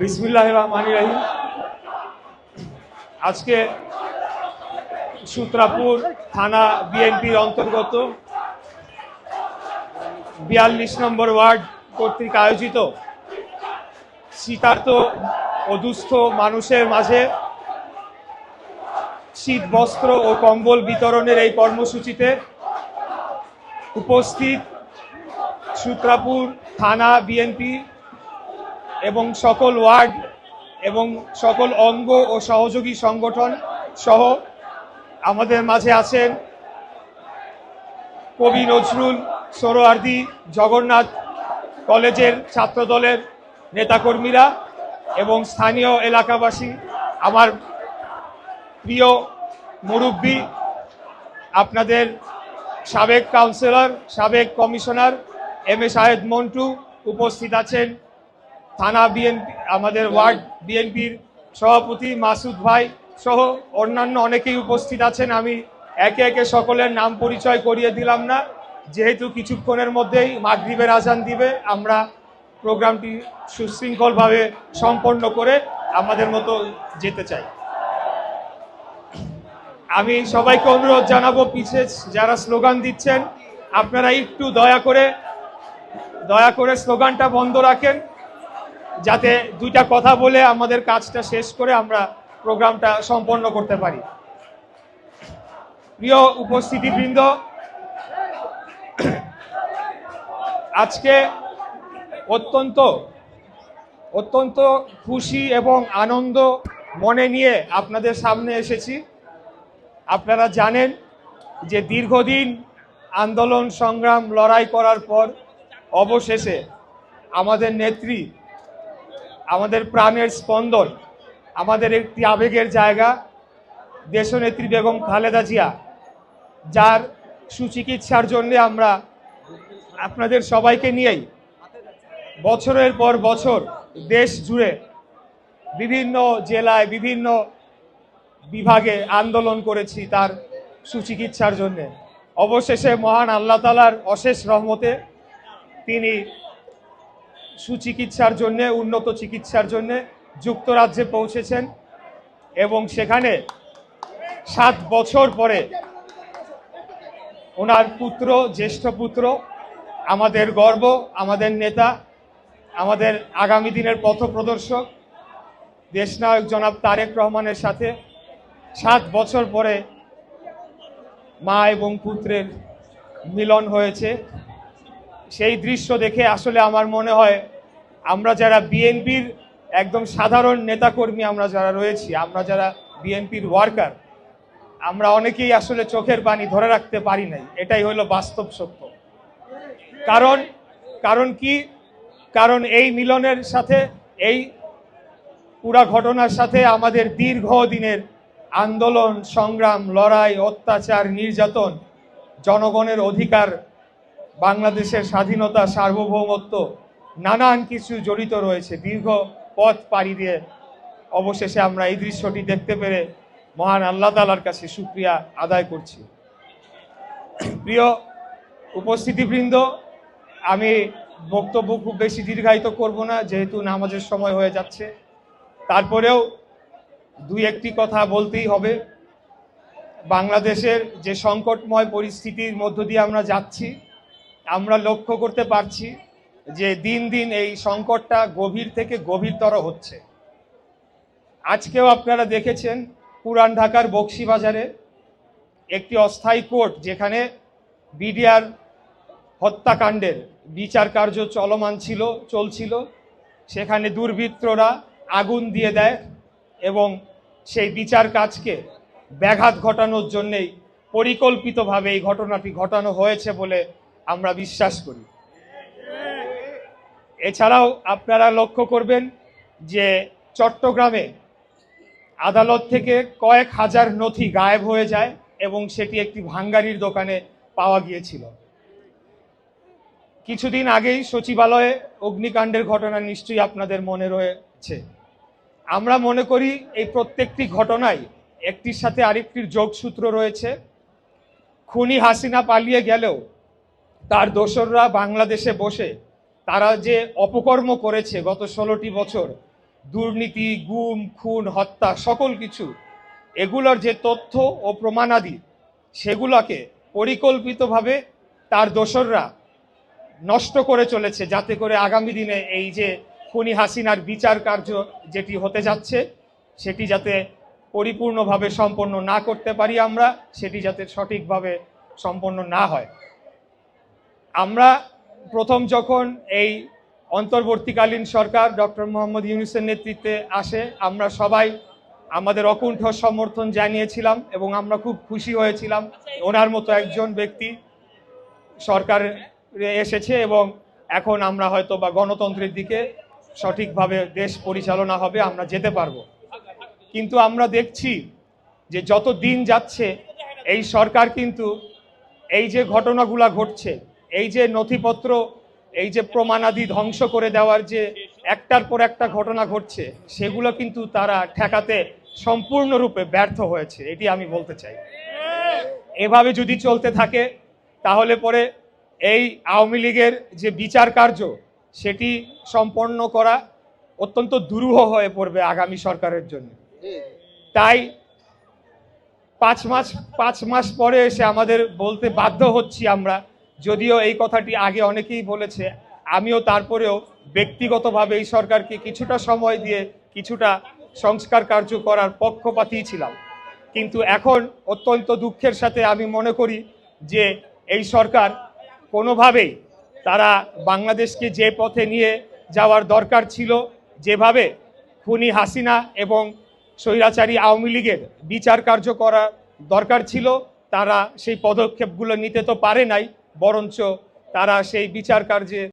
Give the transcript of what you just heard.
বিসমিল্লাহ রহমান রাহিম। আজকে সূত্রাপুর থানা বিএনপির অন্তর্গত বিয়াল্লিশ নম্বর ওয়ার্ড কর্তৃক আয়োজিত শীতার্ত অদুস্থ মানুষের মাঝে শীত, বস্ত্র ও কম্বল বিতরণের এই কর্মসূচিতে উপস্থিত সূত্রাপুর থানা বিএনপি এবং সকল ওয়ার্ড এবং সকল অঙ্গ ও সহযোগী সংগঠন সহ আমাদের মাঝে আছেন কবি নজরুল সোহরার্দি জগন্নাথ কলেজের ছাত্রদলের নেতাকর্মীরা এবং স্থানীয় এলাকাবাসী, আমার প্রিয় মুরব্বী, আপনাদের সাবেক কাউন্সিলর, সাবেক commissioner, M A Shahed Montu উপস্থিত আছেন। থানা বিএনপি, আমাদের ওয়ার্ড বিএনপির সভাপতি মাসুদ ভাই সহ অন্যান্য অনেকেই উপস্থিত আছেন। আমি একে একে সকলের নাম পরিচয় করিয়ে দিলাম না। যেহেতু কিছুক্ষণের মধ্যেই মাগরিবের আজান দিবে, আমরা প্রোগ্রামটি সুশৃঙ্খলভাবে সম্পন্ন করে আমাদের মতো যেতে চাই। আমি সবাইকে অনুরোধ জানাব পিছে যারা স্লোগান দিচ্ছেন, আপনারা একটু দয়া করে দয়া করে স্লোগানটা বন্ধ রাখেন। যাতে দুইটা কথা বলে আমাদের কাজটা শেষ করে আমরা প্রোগ্রামটা সম্পন্ন করতে পারি। প্রিয় উপস্থিতিবৃন্দ, আজকে অত্যন্ত অত্যন্ত খুশি এবং আনন্দ মনে নিয়ে আপনাদের সামনে এসেছি। আপনারা জানেন যে দীর্ঘদিন আন্দোলন সংগ্রাম লড়াই করার পর অবশেষে আমাদের নেত্রী আমাদের প্রাণের স্পন্দন, আমাদের একটি আবেগের জায়গা, দেশনেত্রী বেগম খালেদা জিয়া, যার সুচিকিৎসার জন্যে আমরা আপনাদের সবাইকে নিয়েই বছরের পর বছর দেশ জুড়ে বিভিন্ন জেলায়, বিভিন্ন বিভাগে আন্দোলন করেছি তার সুচিকিৎসার জন্যে। অবশেষে মহান আল্লাহ তালার অশেষ রহমতে তিনি সুচিকিৎসার জন্যে, উন্নত চিকিৎসার জন্যে যুক্তরাজ্যে পৌঁছেছেন এবং সেখানে সাত বছর পরে ওনার পুত্র, জ্যেষ্ঠ পুত্র, আমাদের গর্ব, আমাদের নেতা, আমাদের আগামী দিনের পথপ্রদর্শক দেশনায়ক জনাব তারেক রহমানের সাথে সাত বছর পরে মা এবং পুত্রের মিলন হয়েছে। সেই দৃশ্য দেখে আসলে আমার মনে হয় আমরা যারা বিএনপির একদম সাধারণ নেতাকর্মী আমরা যারা রয়েছি, আমরা যারা বিএনপির ওয়ার্কার আমরা অনেকেই আসলে চোখের পানি ধরে রাখতে পারি নাই। এটাই হলো বাস্তব সত্য। কারণ কারণ কি? কারণ এই মিলনের সাথে, এই পুরা ঘটনার সাথে আমাদের দীর্ঘ দিনের আন্দোলন, সংগ্রাম, লড়াই, অত্যাচার, নির্যাতন জনগণের অধিকার বাংলাদেশের স্বাধীনতা, সার্বভৌমত্ব, নানান কিছু জড়িত রয়েছে। দীর্ঘ পথ পাড়ি দিয়ে অবশেষে আমরা এই দৃশ্যটি দেখতে পেরে মহান আল্লাহ তালার কাছে সুক্রিয়া আদায় করছি। প্রিয় উপস্থিতিবৃন্দ, আমি বক্তব্য খুব বেশি দীর্ঘায়িত করব না, যেহেতু নামাজের সময় হয়ে যাচ্ছে। তারপরেও দুই একটি কথা বলতেই হবে। বাংলাদেশের যে সংকটময় পরিস্থিতির মধ্য দিয়ে আমরা যাচ্ছি আমরা লক্ষ্য করতে পারছি যে দিন দিন এই সংকটটা গভীর থেকে গভীরতর হচ্ছে। আজকেও আপনারা দেখেছেন পুরান ঢাকার বক্সিবাজারে একটি অস্থায়ী কোর্ট যেখানে বিডিআর হত্যাকাণ্ডের বিচার কার্য চলমান ছিল, চলছিল। সেখানে দুর্বৃত্তরা আগুন দিয়ে দেয় এবং সেই বিচার কাজকে ব্যাঘাত ঘটানোর জন্যেই পরিকল্পিতভাবে এই ঘটনাটি ঘটানো হয়েছে বলে আমরা বিশ্বাস করি। এছাড়াও আপনারা লক্ষ্য করবেন যে চট্টগ্রামে আদালত থেকে কয়েক হাজার নথি গায়েব হয়ে যায় এবং সেটি একটি ভাঙ্গারির দোকানে পাওয়া গিয়েছিল। কিছুদিন আগেই সচিবালয়ে অগ্নিকাণ্ডের ঘটনা নিশ্চয়ই আপনাদের মনে রয়েছে। আমরা মনে করি এই প্রত্যেকটি ঘটনায় একটির সাথে আরেকটির যোগসূত্র রয়েছে। খুনি হাসিনা পালিয়ে গেলেও তার দোসররা বাংলাদেশে বসে তারা যে অপকর্ম করেছে গত ষোলোটি বছর, দুর্নীতি, গুম, খুন, হত্যা, সকল কিছু, এগুলোর যে তথ্য ও প্রমাণাদি, সেগুলোকে পরিকল্পিতভাবে তার দোসররা নষ্ট করে চলেছে যাতে করে আগামী দিনে এই যে খুনি হাসিনার বিচার কার্য যেটি হতে যাচ্ছে, সেটি যাতে পরিপূর্ণভাবে সম্পন্ন না করতে পারি আমরা, সেটি যাতে সঠিকভাবে সম্পন্ন না হয়। আমরা প্রথম যখন এই অন্তর্বর্তীকালীন সরকার ডক্টর মোহাম্মদ ইউনুসের নেতৃত্বে আসে, আমরা সবাই আমাদের অকুণ্ঠ সমর্থন জানিয়েছিলাম এবং আমরা খুব খুশি হয়েছিলাম। ওনার মতো একজন ব্যক্তি সরকার এসেছে এবং এখন আমরা হয়তো বা গণতন্ত্রের দিকে সঠিকভাবে দেশ পরিচালনা হবে, আমরা যেতে পারব। কিন্তু আমরা দেখছি যে যত দিন যাচ্ছে, এই সরকার কিন্তু এই যে ঘটনাগুলা ঘটছে এই যে নথিপত্র, এই যে প্রমাণাদি ধ্বংস করে দেওয়ার যে একটার পর একটা ঘটনা ঘটছে, সেগুলো কিন্তু তারা ঠেকাতে সম্পূর্ণরূপে ব্যর্থ হয়েছে, এটি আমি বলতে চাই। এভাবে যদি চলতে থাকে, তাহলে পরে এই আওয়ামী লীগের যে বিচার কার্য, সেটি সম্পন্ন করা অত্যন্ত দুরূহ হয়ে পড়বে আগামী সরকারের জন্য। তাই পাঁচ মাস পাঁচ মাস পরে এসে আমাদের বলতে বাধ্য হচ্ছি আমরা যদিও এই কথাটি আগে অনেকেই বলেছে, আমিও তারপরেও ব্যক্তিগতভাবে এই সরকারকে কিছুটা সময় দিয়ে কিছুটা সংস্কার কার্য করার পক্ষপাতী ছিলাম। কিন্তু এখন অত্যন্ত দুঃখের সাথে আমি মনে করি যে এই সরকার কোনোভাবেই তারা বাংলাদেশকে যে পথে নিয়ে যাওয়ার দরকার ছিল, যেভাবে খুনি হাসিনা এবং স্বৈরাচারী আওয়ামী লীগের বিচার কার্য করা দরকার ছিল, তারা সেই পদক্ষেপগুলো নিতে তো পারে নাই। বরঞ্চ তারা সেই বিচার কার্যে